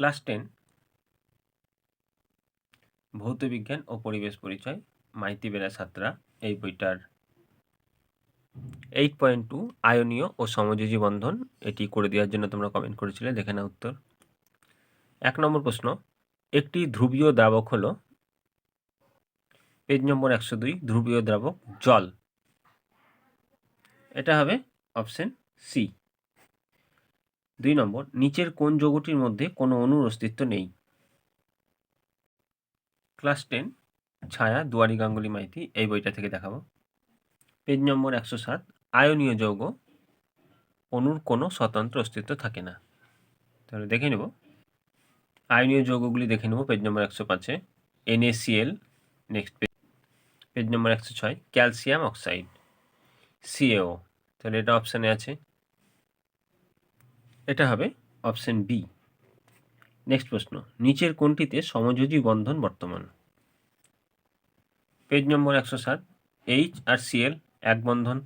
Class ten. ভৌতবিজ্ঞান ও পরিবেশ পরিচয়, মাইতি বেলা ছাত্রা এই বইটার এইট পয়েন্ট টু আয়নীয় ও সমযোজী বন্ধন, এটি করে দেওয়ার জন্য তোমরা কমেন্ট করেছিলে, দেখে না উত্তর। এক নম্বর প্রশ্ন, একটি ধ্রুবীয় দ্রাবক হল পেজ নম্বর একশো দুই, ধ্রুবীয় দ্রাবক জল। এটা হবে অপশন সি দুই নম্বর, নিচের কোন যৌগটির মধ্যে কোনো অণুর অস্তিত্ব নেই? ক্লাস টেন, ছায়া, দুয়ারি, গাঙ্গুলি, মাইতি, এই বইটা থেকে দেখাবো। পেজ নম্বর একশো সাত, আয়নীয় যৌগ, অণুর কোনো স্বতন্ত্র অস্তিত্ব থাকে না। তাহলে দেখে নেব। আয়নীয় যৌগগুলি দেখে নেব পেজ নম্বর একশো পাঁচে। এনএসিএল নেক্সট পেজ পেজ নম্বর একশো ছয়, ক্যালসিয়াম অক্সাইড সিএও তাহলে এটা অপশানে আছে। এটা হবে অপশন বি। নেক্সট প্রশ্ন, নিচের কোনটিতে সমযোজী বন্ধন বর্তমান? পেজ নম্বর একশো সাত এইচ আর সিএল এক বন্ধন।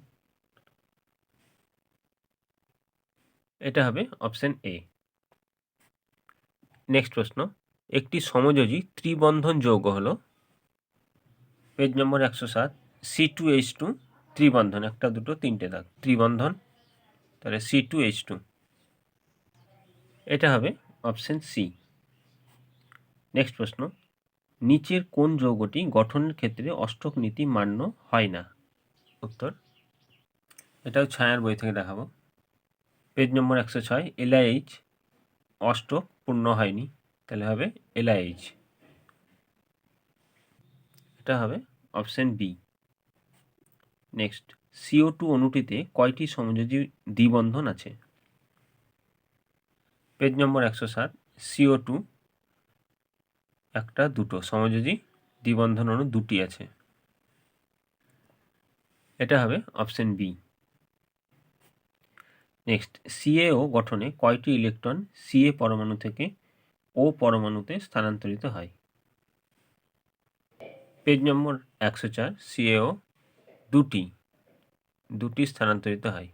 এটা হবে অপশন এ। নেক্সট প্রশ্ন, একটি সমযোজী ত্রিবন্ধন যৌগ হলো? পেজ নম্বর একশো সাত সি টু এইচ টু ত্রিবন্ধন, একটা, দুটো, তিনটে দাগ ত্রিবন্ধন। তাহলে সি টু এইচ টু এটা হবে অপশন সি নেক্সট প্রশ্ন, নিচের কোন যৌগটি গঠনের ক্ষেত্রে অষ্টক নীতি মান্য হয় না? উত্তর, এটাও ছায়ার বই থেকে দেখাবো। পেজ নম্বর একশো ছয় এলআইএইচ অষ্টক পূর্ণ হয়নি। তাহলে হবে এলআইএইচ এটা হবে option B next CO two অণুটিতে কয়টি সমযোজী দ্বিবন্ধন আছে? পেজ নম্বর একশো সাত সিও টু একটা, দুটো। সমযোজী দ্বিবন্ধন অণু দুটি আছে। এটা হবে অপশন বি নেক্সট সিএও গঠনে কয়টি ইলেকট্রন সিএ পরমাণু থেকে ও পরমাণুতে স্থানান্তরিত হয়? পেজ নম্বর একশো চার সিএও দুটি। দুটি স্থানান্তরিত হয়।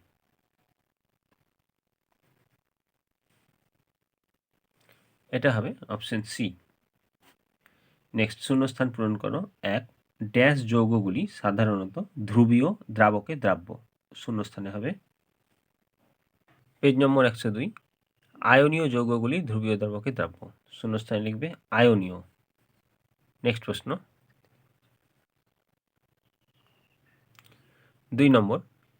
এটা হবে অপশন সি নেক্সট শূন্যস্থান পূরণ করো। এক ড্যাশ যৌগগুলি সাধারণত ধ্রুবীয় দ্রাবকে দ্রাব্য। শূন্যস্থানে হবে। পেজ নম্বর একশো দুই, আয়নীয় যৌগগুলি ধ্রুবীয় দ্রাবকে দ্রাব্য। শূন্যস্থানে লিখবে আয়নীয়। নেক্সট প্রশ্ন। দুই নম্বর,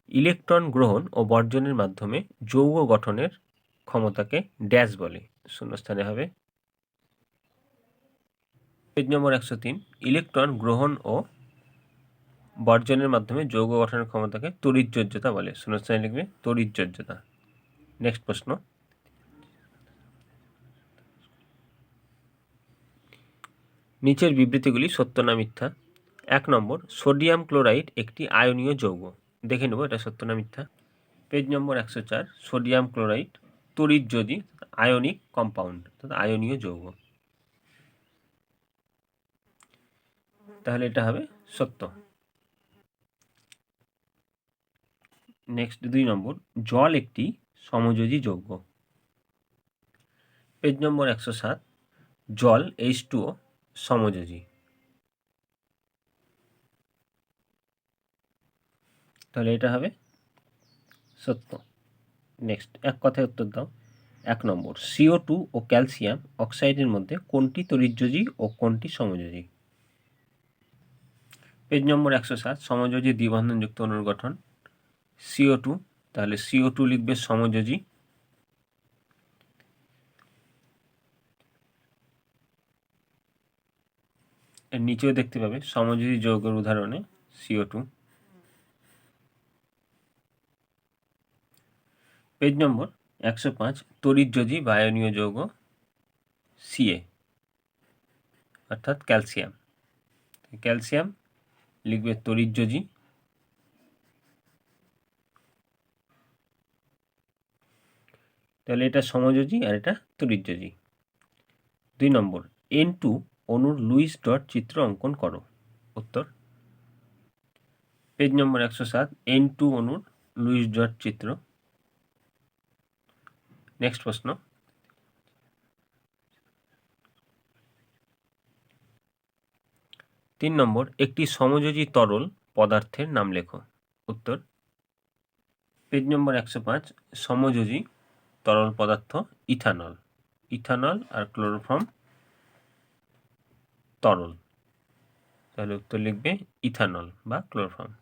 ইলেকট্রন গ্রহণ ও বর্জনের মাধ্যমে যৌগ গঠনের ক্ষমতাকে ড্যাশ বলে। শূন্যস্থানে হবে। পেজ নম্বর একশো তিন, ইলেকট্রন গ্রহণ ও বর্জনের মাধ্যমে যৌগ গঠনের ক্ষমতাকে তড়িৎযোজ্যতা বলে। শূন্যস্থানে লিখবে তড়িৎযোজ্যতা। নেক্সট প্রশ্ন। নিচের বিবৃতিগুলি সত্য না মিথ্যা? এক নম্বর, সোডিয়াম ক্লোরাইড একটি আয়নীয় যৌগ। দেখে নেব এটা সত্য না মিথ্যা। পেজ নম্বর একশো চার, সোডিয়াম ক্লোরাইড তড়িৎযোজী আয়নিক কম্পাউন্ড অর্থাৎ আয়নীয় যৌগ। তাহলে এটা হবে সত্য। নেক্সট দুই নম্বর, জল একটি সমযোজী যৌগ। পেজ নম্বর একশো সাত, জল এইচ টুও সমযোজী। তাহলে এটা হবে সত্য। নেক্সট এক কথায় উত্তর দাও। এক নম্বর সিও টু ও ক্যালসিয়াম অক্সাইডের মধ্যে কোনটি তরিযোজী ও কোনটি সমযোজী? পেজ নম্বর একশো সাত, সমযোজী দ্বিবন্ধনযুক্ত অনুর গঠন সিও টু তাহলে সিও টু লিখবে সমযোজী। এর নিচেও দেখতে পাবে, সমযোজী যৌগের উদাহরণে সিও টু পেজ নম্বর একশো পাঁচ তড়িৎযোজী বায়নীয় যৌগ সিএ অর্থাৎ ক্যালসিয়াম। ক্যালসিয়াম লিখবে তড়িৎযোজী তাহলে এটা সমযোজী আর এটা তড়িৎযোজী দুই নম্বর এন টু অনুর লুইস ডট চিত্র অঙ্কন করো। উত্তর। পেজ নম্বর একশো সাত এন টু অনুর লুইস ডট চিত্র নেক্সট প্রশ্ন. তিন নম্বর, একটি সমযোজী তরল পদার্থের নাম লেখো। উত্তর। পেজ নম্বর একশো পাঁচ, সমযোজী তরল পদার্থ ইথানল। ইথানল আর ক্লোরোফর্ম তরল। তাহলে উত্তর লিখবে ইথানল বা ক্লোরোফর্ম।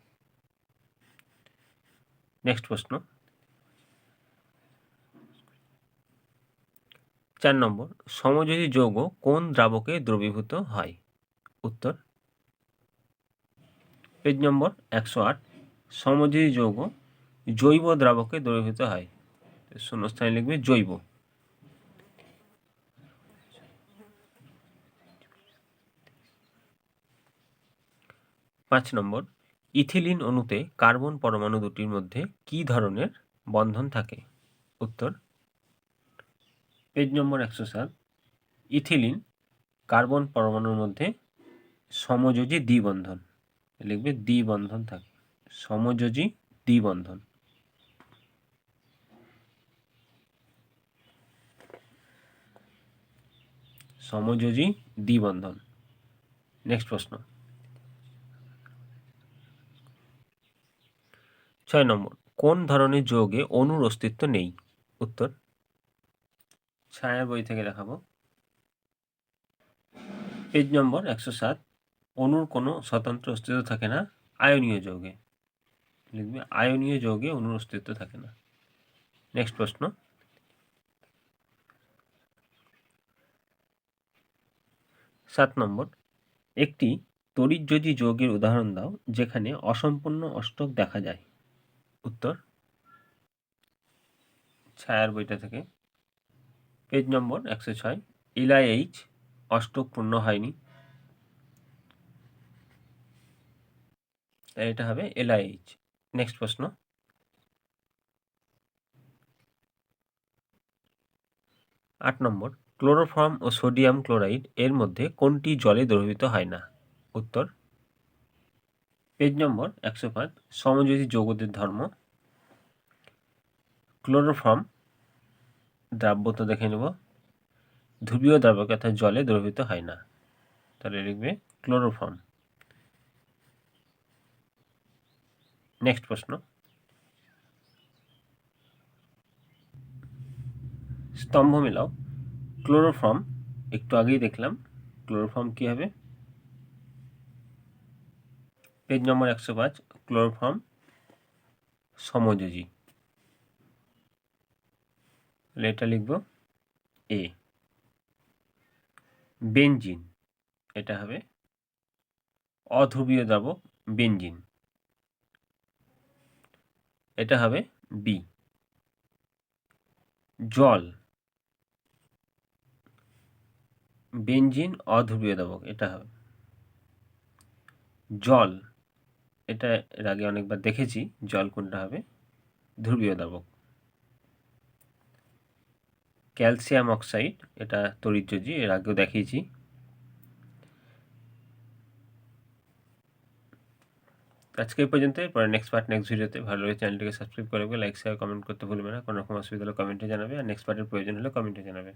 নেক্সট প্রশ্ন। চার নম্বর, সমযোজী যৌগ কোন দ্রাবকে দ্রবীভূত হয়? উত্তর। পেজ নম্বর একশো আট, সমযোজী যৌগ জৈব দ্রাবকে দ্রবীভূত হয়। শূন্যস্থানে লিখবে জৈব। পাঁচ নম্বর, ইথিলিন অণুতে কার্বন পরমাণু দুটির মধ্যে কী ধরনের বন্ধন থাকে? উত্তর। পেজ নম্বর একশো সাত, ইথিলিন, কার্বন পরমাণুর মধ্যে সমযোজী দ্বিবন্ধন। লিখবে দ্বিবন্ধন থাকে, সমযোজী দ্বিবন্ধন। সমযোজী দ্বিবন্ধন। নেক্সট প্রশ্ন। ছয় নম্বর, কোন ধরনের যৌগে অণুর অস্তিত্ব নেই? উত্তর ছায়ার বই থেকে দেখাবো। পেজ নম্বর একশো সাত। অণুর কোনো স্বতন্ত্র অস্তিত্ব থাকে না। আয়নীয় যৌগে। লিখবে, আয়নীয় যৌগে অণুর অস্তিত্ব থাকে না। নেক্সট প্রশ্ন। সাত নম্বর। একটি তড়িৎযোজী যৌগের উদাহরণ দাও, যেখানে অসম্পূর্ণ অষ্টক দেখা যায়। উত্তর, ছায়ার বইটা থেকে। পেজ নম্বর একশো ছয়। ইলাই এইচ অষ্টক পূর্ণ হয়নি। এটা হবে এলআইএইচ নেক্সট প্রশ্ন। আট নম্বর, ক্লোরোফর্ম ও সোডিয়াম ক্লোরাইড এর মধ্যে কোনটি জলে দ্রবীভূত হয় না? উত্তর। পেজ নম্বর একশো পাঁচ, সমযোজী যৌগদের ধর্ম। ক্লোরোফর্ম দ্রাব্যতা দেখে নেব। ধ্রুবীয় দ্রাবক অর্থাৎ জলে দ্রবীভূত হয় না। তাহলে লিখবে ক্লোরোফর্ম। নেক্সট প্রশ্ন। স্তম্ভ মেলাও। ক্লোরোফর্ম, একটু আগেই দেখলাম। ক্লোরোফর্ম কী হবে? পেজ নম্বর একশো পাঁচ, ক্লোরোফর্ম সমযোজী। এটা লিখব এ বেনজিন, এটা হবে অধ্রুবীয় দ্রাবক বেনজিন। এটা হবে বি জল, বেনজিন অধ্রুবীয় দ্রাবক, এটা হবে। জল, এটা এর আগে অনেকবার দেখেছি, জল কোনটা হবে? ধ্রুবীয় দ্রাবক। ক্যালসিয়াম অক্সাইড, এটা তরিজ্যোজি এর আগেও দেখিয়েছি। আজকে এই পর্যন্ত পরে নেক্সট পার্ট নেক্সট ভিডিওতে ভালো লাগে চ্যানেলটিকে সাবস্ক্রাইব করবে লাইক শেয়ার কমেন্ট করতে ভুলবে না। কোনো রকম অসুবিধা হলে কমেন্টে জানাবে, আর নেক্সট পার্টের প্রয়োজন হলে কমেন্টে জানাবে।